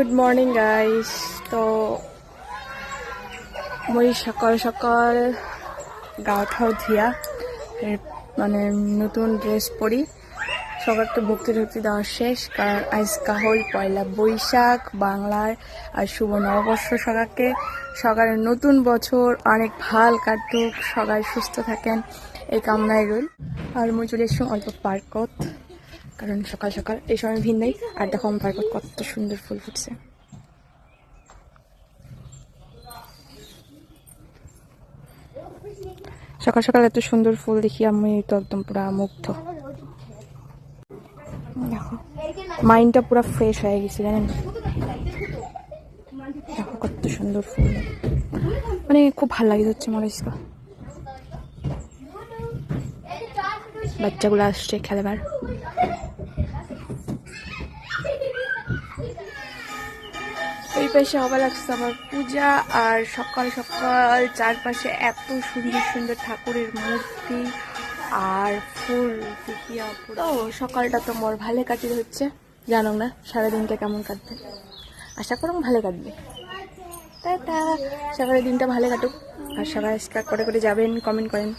Good morning guys তো মই সকাল সকাল গা ঠাও ধুয়া মানে নতুন ড্রেস পরি তো ভক্তি ঢুকতে দেওয়া শেষ কারণ আজকা হল পয়লা বৈশাখ বাংলার আর শুভ নববর্ষ সকালকে। সকালের নতুন বছর, অনেক ভালো কাটুক, সবাই সুস্থ থাকেন, এই কামনায় রইল। আর মই চলে এসছি অল্প পার্কত। কারণ সকাল সকাল এই সময় ভিড় নেই। আর দেখো আমার কত সুন্দর ফুল ফুটছে। সকাল সকাল এত সুন্দর ফুল দেখি, আমি তো একদম পুরো মুগ্ধ। দেখো, মাইন্ডটা পুরো ফ্রেশ হয়ে গেছে, জানেন? দেখো কত সুন্দর ফুল। মানে খুব ভালো লাগে হচ্ছে মরিচকা বাচ্চাগুলো আসছে খেলবার। এই পাশে হবার লাগছে আমার পূজা আর সকাল সকাল চারপাশে এত সুন্দর সুন্দর ঠাকুরের মূর্তি আর ফুল পুরো সকালটা তো মোর ভালো কাটিয়ে হচ্ছে। জানো না, সারাদিনটা কেমন কাটবে? আশা করো ভালো কাটবে। তাই তা সকালের দিনটা ভালো কাটুক। আর সবাই স্কার করে করে যাবেন কমেন্ট করেন।